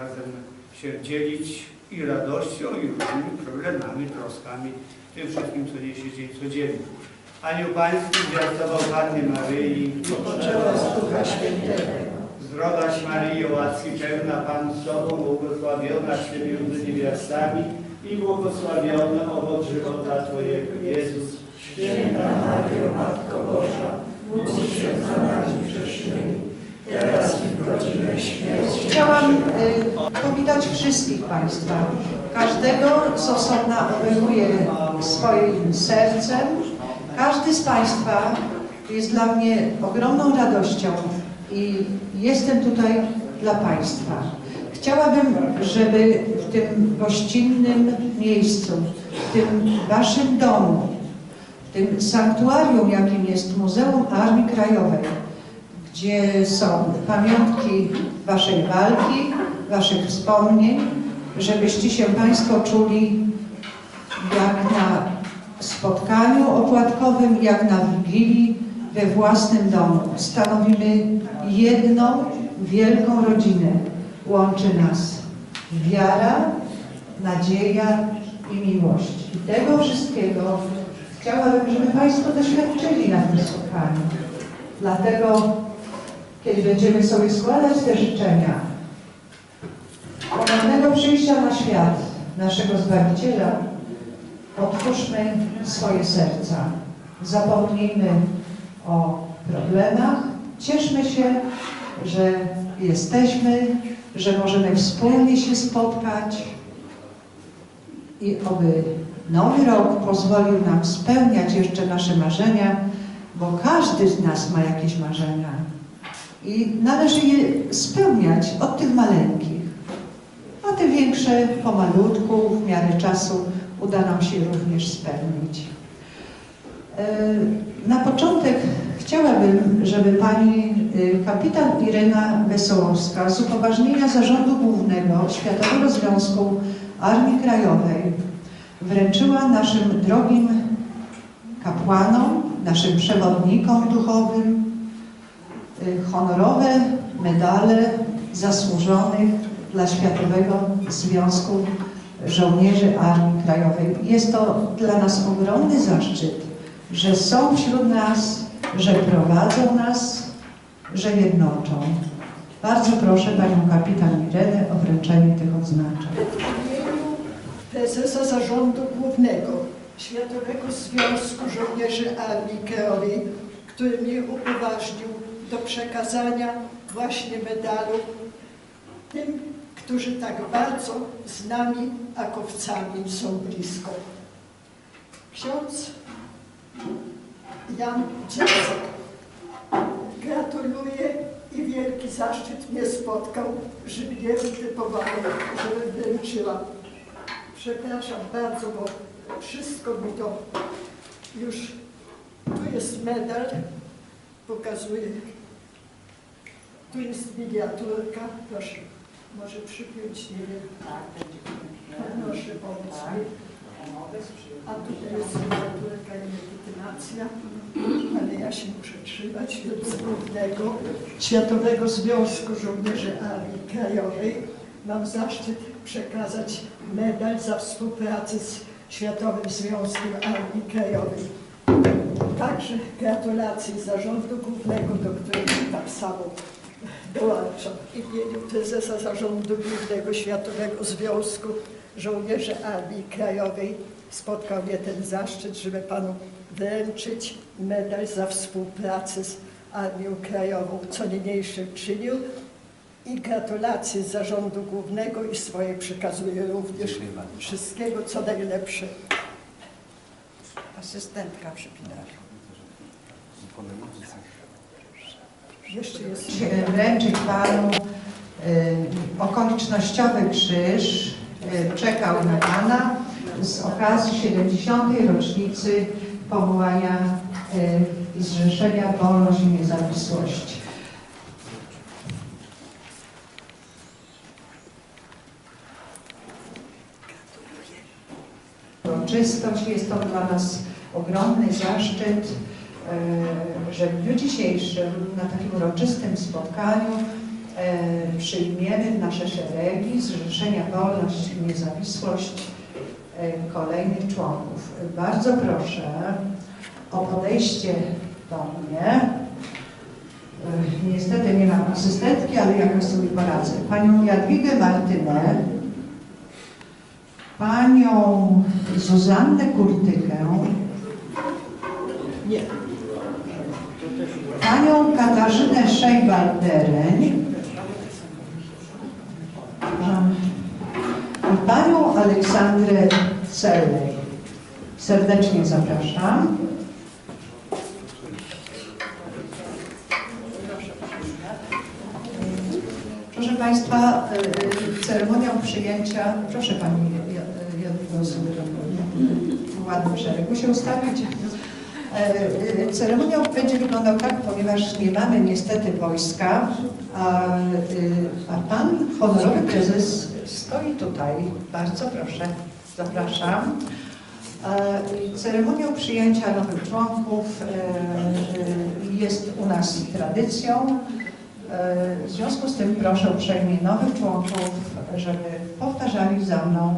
razem się dzielić i radością, i różnymi problemami, troskami, tym wszystkim, co niesie dzień codzienny. Anioł Pański zwiastował Pannie Maryi, Poczęła z Ducha Świętego. zdrowaś Maryjo, łaski pełna Pan z Tobą, błogosławionaś Ty między niewiastami i błogosławiony owoc żywota Twojego, Jezus. Święta Maryjo, Matko Boża, módl się za nami grzesznymi, teraz i w godzinę śmierci. Chciałam y, powitać wszystkich Państwa. Każdego z osobna obejmuję swoim sercem. Każdy z Państwa jest dla mnie ogromną radością i jestem tutaj dla Państwa. Chciałabym, żeby w tym gościnnym miejscu, w tym Waszym domu, w tym sanktuarium, jakim jest Muzeum Armii Krajowej, gdzie są pamiątki Waszej walki, Waszych wspomnień, żebyście się Państwo czuli jak na spotkaniu opłatkowym, jak na Wigilii we własnym domu. Stanowimy jedną wielką rodzinę. Łączy nas wiara, nadzieja i miłość. I tego wszystkiego chciałabym, żeby Państwo doświadczyli na tym spotkaniu. Dlatego, kiedy będziemy sobie składać te życzenia ponownego przyjścia na świat naszego Zbawiciela, otwórzmy swoje serca. Zapomnijmy o problemach. Cieszmy się, że jesteśmy, że możemy wspólnie się spotkać i oby nowy rok pozwolił nam spełniać jeszcze nasze marzenia, bo każdy z nas ma jakieś marzenia i należy je spełniać od tych maleńkich, a te większe pomalutku, w miarę czasu uda nam się również spełnić. E, Na początek chciałabym, żeby pani y, kapitan Irena Wesołowska z upoważnienia Zarządu Głównego Światowego Związku Armii Krajowej wręczyła naszym drogim kapłanom, naszym przewodnikom duchowym honorowe medale zasłużonych dla Światowego Związku Żołnierzy Armii Krajowej. Jest to dla nas ogromny zaszczyt, że są wśród nas, że prowadzą nas, że jednoczą. Bardzo proszę Panią Kapitan Irenę o wręczenie tych odznaczeń. W imieniu prezesa Zarządu Głównego Światowego Związku Żołnierzy Armii Krajowej, który mnie upoważnił do przekazania właśnie medalu tym, którzy tak bardzo z nami, akowcami, są blisko. Ksiądz Jan Dziecek gratuluję i wielki zaszczyt mnie spotkał, że mnie wytypowano, żebym wręczyła. Przepraszam bardzo, bo wszystko mi to już... Tu jest medal, pokazuję. Tu jest miniaturka, proszę, może przypiąć, nie wiem. Proszę pomóc mi. A tutaj jest miniaturka i legitymacja, ale ja się muszę trzymać głównego Światowego Związku Żołnierzy Armii Krajowej. Mam zaszczyt przekazać medal za współpracę z Światowym Związkiem Armii Krajowej. Także gratulacje Zarządu Głównego, do którego tak samo dołączam. W imieniu prezesa Zarządu Głównego Światowego Związku Żołnierzy Armii Krajowej spotkał mnie ten zaszczyt, żeby panu wręczyć medal za współpracę z Armią Krajową, co niniejszym czynił. I gratulacje z Zarządu Głównego i swoje przekazuję również wszystkiego, co najlepsze. Asystentka przy pilarzu. Jeszcze jest Wręczyć Panu y, okolicznościowy krzyż. Y, czekał na Pana z okazji 70. rocznicy powołania i Zrzeszenia Wolność i Niezawisłość. Uroczystość jest to dla nas ogromny zaszczyt, e, że w dniu dzisiejszym na takim uroczystym spotkaniu e, przyjmiemy w nasze szeregi Zrzeszenia Wolność i Niezawisłość e, kolejnych członków. Bardzo proszę o podejście do mnie. E, Niestety nie mam asystentki, ale jakoś sobie poradzę. Panią Jadwigę Martynę, panią Zuzannę Kurtykę, Nie. Panią Katarzynę Szejbal-Dereń i panią Aleksandrę Celej. Serdecznie zapraszam. Proszę Państwa, y, y, ceremonią przyjęcia, proszę Pani w ładnym szeregu się ustawić. E, e, Ceremoniał będzie wyglądał tak, ponieważ nie mamy niestety wojska, a, e, a Pan honorowy prezes stoi tutaj. Bardzo proszę, zapraszam. E, Ceremoniał przyjęcia nowych członków e, e, jest u nas tradycją. W związku z tym proszę uprzejmie nowych członków, żeby powtarzali za mną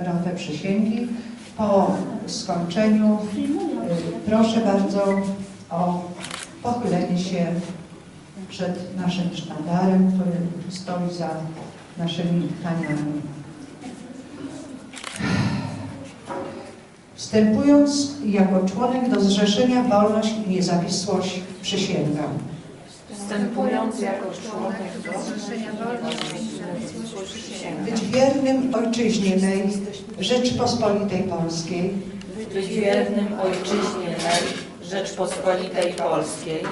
rotę przysięgi. Po skończeniu proszę bardzo o pochylenie się przed naszym sztandarem, który stoi za naszymi taniami. Wstępując jako członek do Zrzeszenia Wolność i Niezawisłość przysięgam. Wstępując jako członek do Zrzeszenia Wolności i Niezawisłość przysięgam. Być wiernym ojczyźnie Rzeczpospolitej Polskiej, Być wiernym ojczyźnie Rzeczpospolitej Polskiej.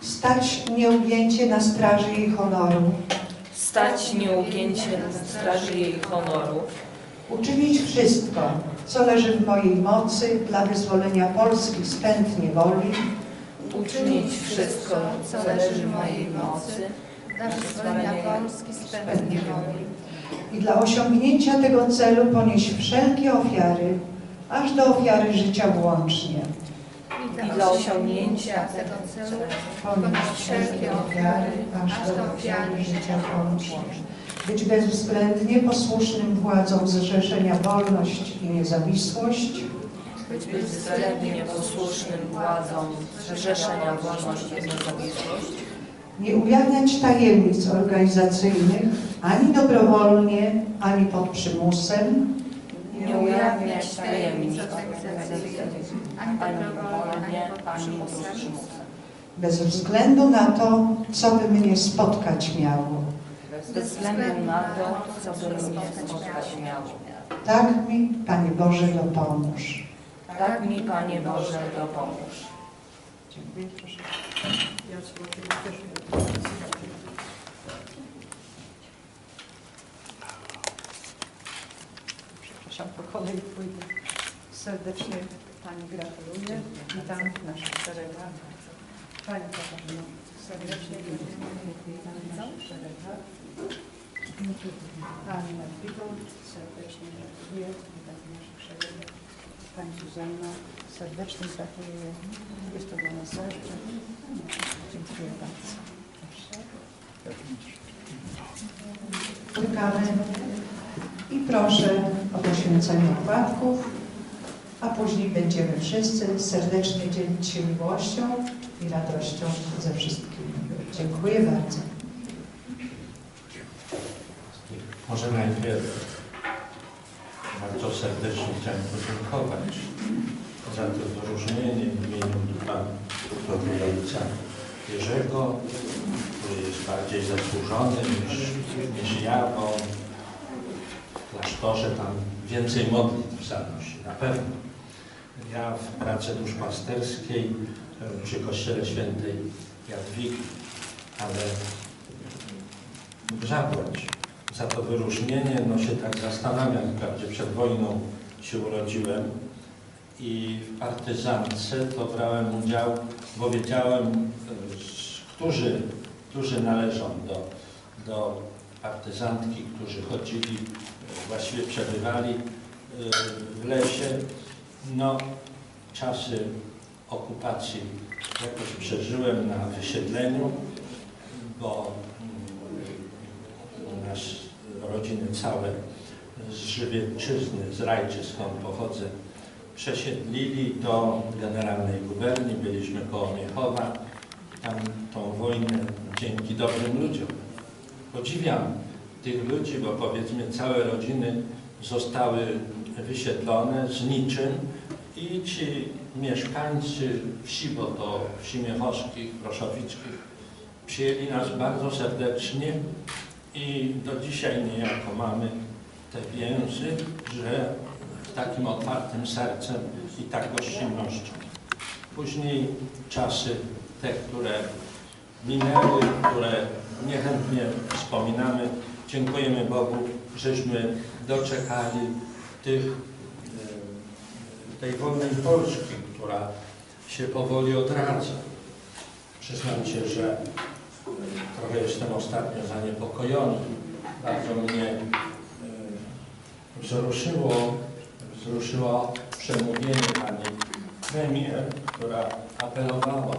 stać nieugięcie na straży jej honoru, Stać nieugięcie na straży jej honoru. uczynić wszystko, co leży w mojej mocy dla wyzwolenia Polski z pęd niewoli Uczynić wszystko, co leży w mojej mocy, dla wyzwolenia Polski z pędu niewoli i dla osiągnięcia tego celu ponieść wszelkie ofiary, aż do ofiary życia włącznie. i dla osiągnięcia tego celu Ponieść wszelkie ofiary, aż do ofiary życia włącznie. Być bezwzględnie posłusznym władzom Zrzeszenia Wolność i Niezawisłość, być być względnie posłusznym władzom Zrzeszenia Wolność i Niezawisłość, nie ujawniać tajemnic organizacyjnych ani dobrowolnie, ani pod przymusem, nie ujawniać tajemnic ani ani dobrowolnie, wolnie, ani przymusem. bez względu na to, co by mnie spotkać miało. Bez względu na to, co by mnie spotkać miało. Tak mi, Panie Boże, dopomóż. Tak mi, Panie Boże, dopomóż. Dziękuję, proszę. Przepraszam, po kolei pójdę. Serdecznie Pani gratuluję. Witam naszych szeregach. Pani Katarzyno, serdecznie witam naszych szeregach. Pani Jadwigo, serdecznie gratuluję. Witam naszych szeregach. Pani Zuzanna, serdecznie gratuluję. Jest to dla nas zaszczyt. Dziękuję bardzo. Spotkamy i proszę o poświęcenie opłatków, a później będziemy wszyscy serdecznie dzielić się miłością i radością ze wszystkimi. Dziękuję bardzo. Może najpierw bardzo serdecznie chciałem podziękować za to wyróżnienie w imieniu Pana Ojca Jerzego, który jest bardziej zasłużony niż, niż ja, bo w klasztorze tam więcej modlitw zanosi, na pewno. Ja w pracy duszpasterskiej przy kościele świętej Jadwigi, ale żaboć za to wyróżnienie, no się tak zastanawiam, wprawdzie przed wojną się urodziłem i w partyzance to brałem udział, bo wiedziałem, e, którzy, którzy należą do, do partyzantki, którzy chodzili, właściwie przebywali e, w lesie. No, czasy okupacji jakoś przeżyłem na wysiedleniu, bo mm, nas rodziny całe z Żywiecczyzny, z Rajczy, skąd pochodzę, przesiedlili do Generalnej Guberni, byliśmy koło Miechowa. Tam tą wojnę dzięki dobrym ludziom. Podziwiam tych ludzi, bo powiedzmy całe rodziny zostały wysiedlone z niczym i ci mieszkańcy wsi, bo to wsi Miechowskich, Proszowickich, przyjęli nas bardzo serdecznie i do dzisiaj niejako mamy te więzy, że takim otwartym sercem i tak gościnnością. Później czasy te, które minęły, które niechętnie wspominamy, dziękujemy Bogu, żeśmy doczekali tych, e, tej wolnej Polski, która się powoli odradza. Przyznam się, że trochę jestem ostatnio zaniepokojony. Bardzo mnie e, wzruszyło, wzruszyło przemówienie pani premier, która apelowała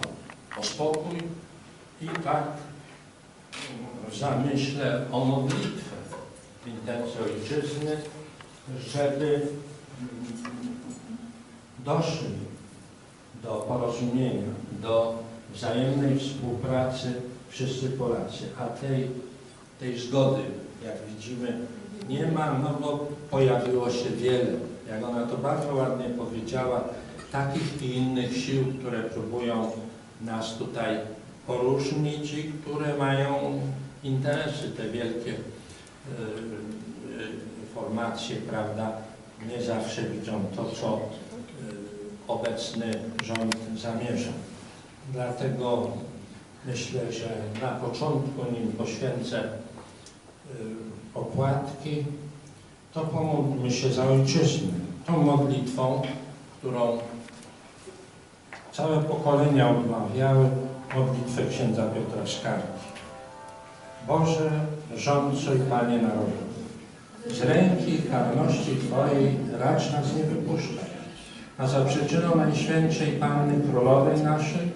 o spokój i tak zamyśle o modlitwę. W intencji ojczyzny, żeby doszli do porozumienia, do wzajemnej współpracy wszyscy Polacy, a tej, tej zgody, jak widzimy, nie ma, no bo pojawiło się wiele, jak ona to bardzo ładnie powiedziała, takich i innych sił, które próbują nas tutaj poróżnić i które mają interesy, te wielkie y, y, formacje, prawda, nie zawsze widzą to, co y, obecny rząd zamierza. Dlatego myślę, że na początku, nim poświęcę opłatki, to pomódlmy się za ojczyznę. Tą modlitwą, którą całe pokolenia odmawiały, modlitwę księdza Piotra Skargi. Boże, rządco i Panie narodów, z ręki karności Twojej racz nas nie wypuszczać, a za przyczyną Najświętszej Panny Królowej naszej,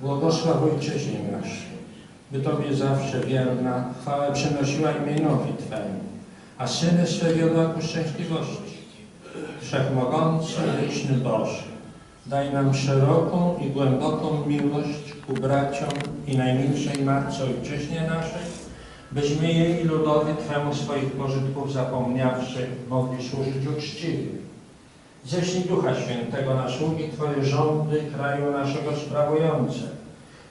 błogosław Ojczyźnie naszej, by Tobie zawsze wierna chwałę przynosiła imienowi Twemu, a syny swe wiodła ku szczęśliwości. Wszechmogący, wieczny Boże, daj nam szeroką i głęboką miłość ku braciom i najmilszej Matce Ojczyźnie naszej, byśmy jej ludowi Twemu swoich pożytków zapomniawszy mogli służyć uczciwie. Ześlij Ducha Świętego na sługi Twoje rządy kraju naszego sprawujące,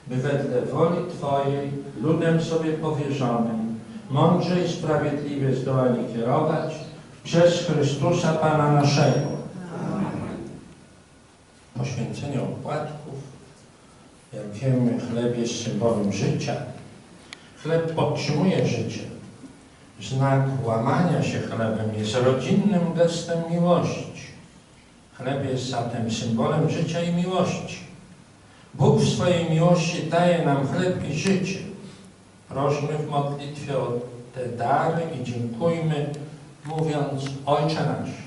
by wedle woli Twojej ludem sobie powierzonym mądrze i sprawiedliwie zdołali kierować przez Chrystusa Pana naszego. Poświęcenie opłatków, jak wiemy, chleb jest symbolem życia. Chleb podtrzymuje życie. Znak łamania się chlebem jest rodzinnym gestem miłości. Chleb jest zatem symbolem życia i miłości. Bóg w swojej miłości daje nam chleb i życie. Prośmy w modlitwie o te dary i dziękujmy, mówiąc Ojcze nasz,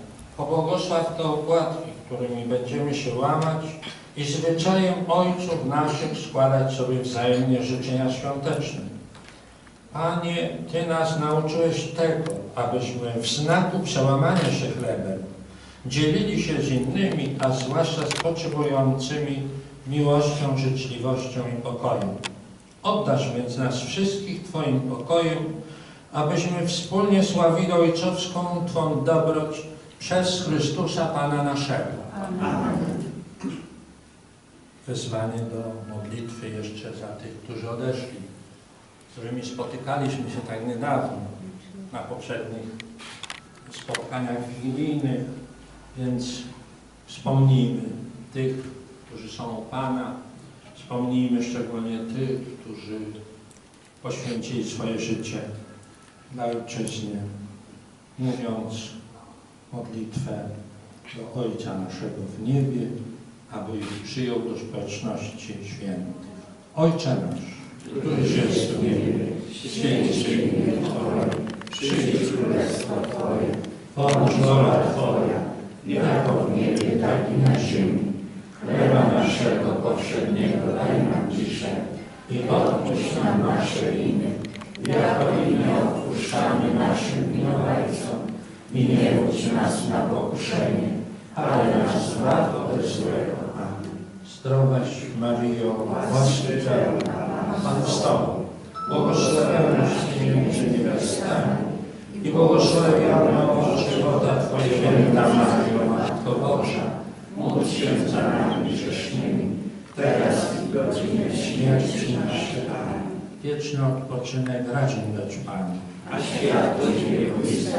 Pobłogosław te opłatki, którymi będziemy się łamać i zwyczajem ojców naszych składać sobie wzajemnie życzenia świąteczne. Panie, Ty nas nauczyłeś tego, abyśmy w znaku przełamania się chlebem dzielili się z innymi, a zwłaszcza z potrzebującymi miłością, życzliwością i pokojem. Oddasz więc nas wszystkich Twoim pokojem, abyśmy wspólnie sławili ojcowską Twą dobroć przez Chrystusa Pana naszego. Wezwanie do modlitwy jeszcze za tych, którzy odeszli, z którymi spotykaliśmy się tak niedawno na poprzednich spotkaniach wigilijnych, więc wspomnijmy tych, którzy są u Pana, wspomnijmy szczególnie tych, którzy poświęcili swoje życie na ojczyźnie, mówiąc modlitwę do Ojca naszego w niebie, aby ich przyjął do społeczności świętych. Ojcze nasz, któryś jest w niebie, święć się imię Twoje, przyjdź królestwo Twoje, bądź wola Twoja, jako w niebie, tak i na ziemi. Chleba naszego powszedniego daj nam dzisiaj i odpuść nam nasze winy, jako i my odpuszczamy naszym winowajcom. I nie wódź nas na pokuszenie, ale nas zbaw ode złego. Amen. Zdrowaś Maryjo, łaski pełna, Pan z Tobą, błogosławionaś Ty między niewiastami i błogosławiona owoc żywota Twojego, Maryjo, Matko Boża, módl się za nami grzesznymi, teraz i w godzinie śmierci naszej. Amen. Wieczny odpoczynek radzę dać Panu. A niechaj świeci.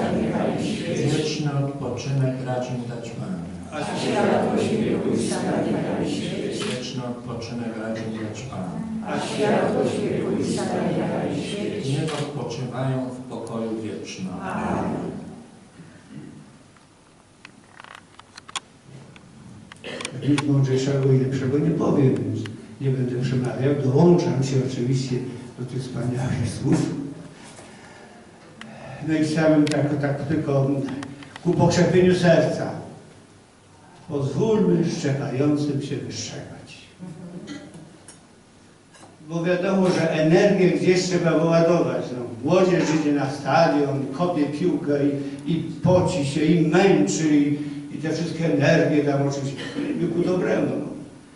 Wieczny odpoczynek radzę dać Panu. A światłość wiekuista niechaj świeci. Wieczny odpoczynek radzę dać Panu. A światłość wiekuista niechaj świeci. Niech odpoczywają w pokoju wiecznym. Amen. Nic mądrzejszego i lepszego nie powiem, więc nie będę przemawiał. Dołączam się oczywiście do tych wspaniałych słów. No i chciałbym tak, tak tylko ku pokrzepieniu serca. Pozwólmy szczekającym się wystrzegać. Bo wiadomo, że energię gdzieś trzeba wyładować. No, młodzież idzie na stadion, kopie piłkę i, i poci się, i męczy, i, i te wszystkie energie tam oczywiście nie ku dobremu. No.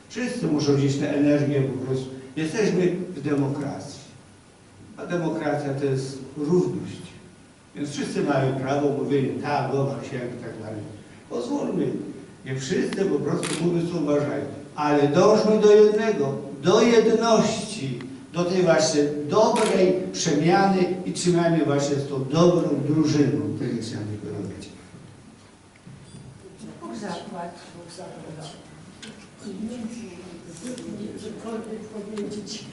Wszyscy muszą gdzieś tę energię po prostu. Jesteśmy w demokracji. A demokracja to jest równość. Więc wszyscy mają prawo mówienia tak, dobra, się i tak dalej. Pozwólmy. Nie wszyscy po prostu mówią, co uważają. Ale dążmy do jednego, do jedności, do tej właśnie dobrej przemiany i trzymajmy właśnie z tą dobrą drużyną. Chciałem tylko robić. Bóg zapłać. Bóg zapłać. Cokolwiek powiedzieć.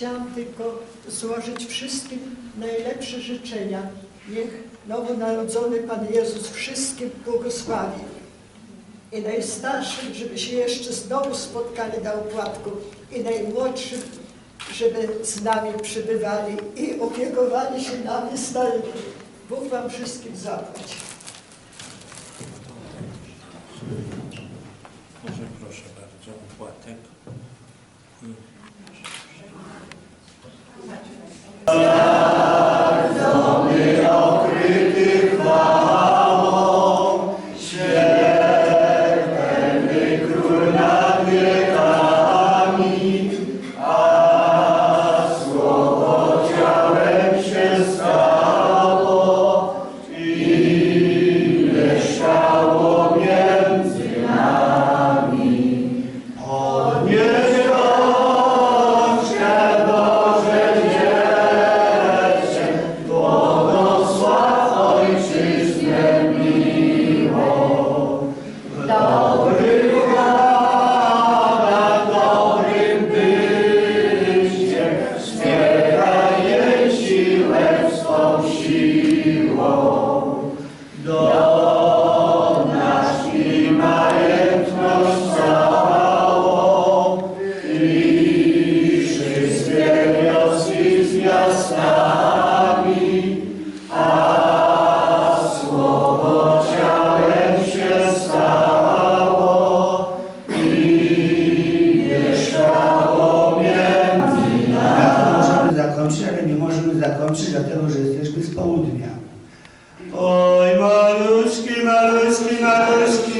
Chciałam tylko złożyć wszystkim najlepsze życzenia. Niech nowonarodzony Pan Jezus wszystkim błogosławi. I najstarszym, żeby się jeszcze znowu spotkali na opłatku. I najmłodszym, żeby z nami przybywali i opiekowali się nami starymi. Bóg Wam wszystkim zapłać. zdążymy zakończyć, dlatego że jesteśmy z południa. Oj, maluszki, maluszki, maluszki,